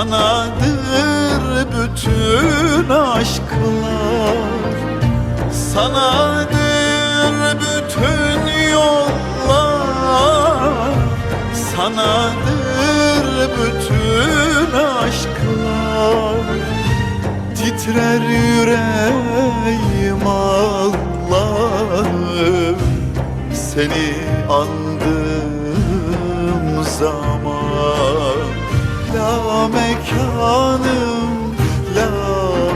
Sanadır bütün aşklar. Sanadır bütün yollar. Sanadır bütün aşklar. Titrer yüreğim Allah'ım Seni andığım zaman mekanım, la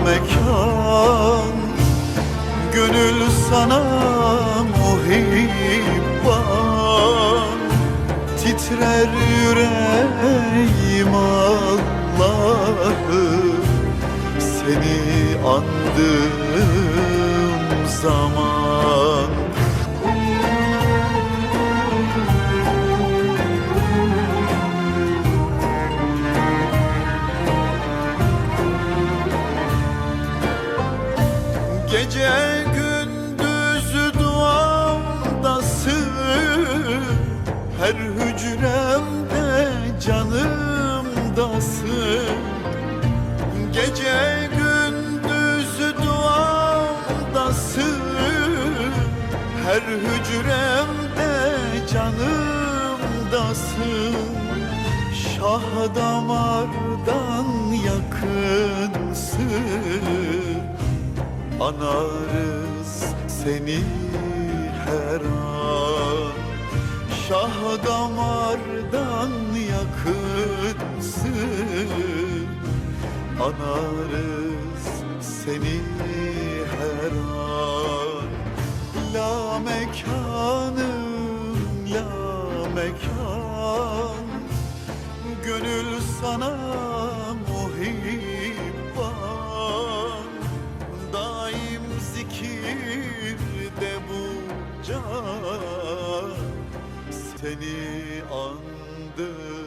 mekan. Gönül sana muhibban. Titrer yüreğim Allah'ım Seni andığım zaman Gece gündüz duamdasın Her hücremde canımdasın Gece gündüz duamdasın Her hücremde canımdasın Şah damardan yakınsın Anarız seni her an. Şah damardan yakınsın. Anarız seni her an. La mekanım, la mekan. Gönül sana can Seni zaman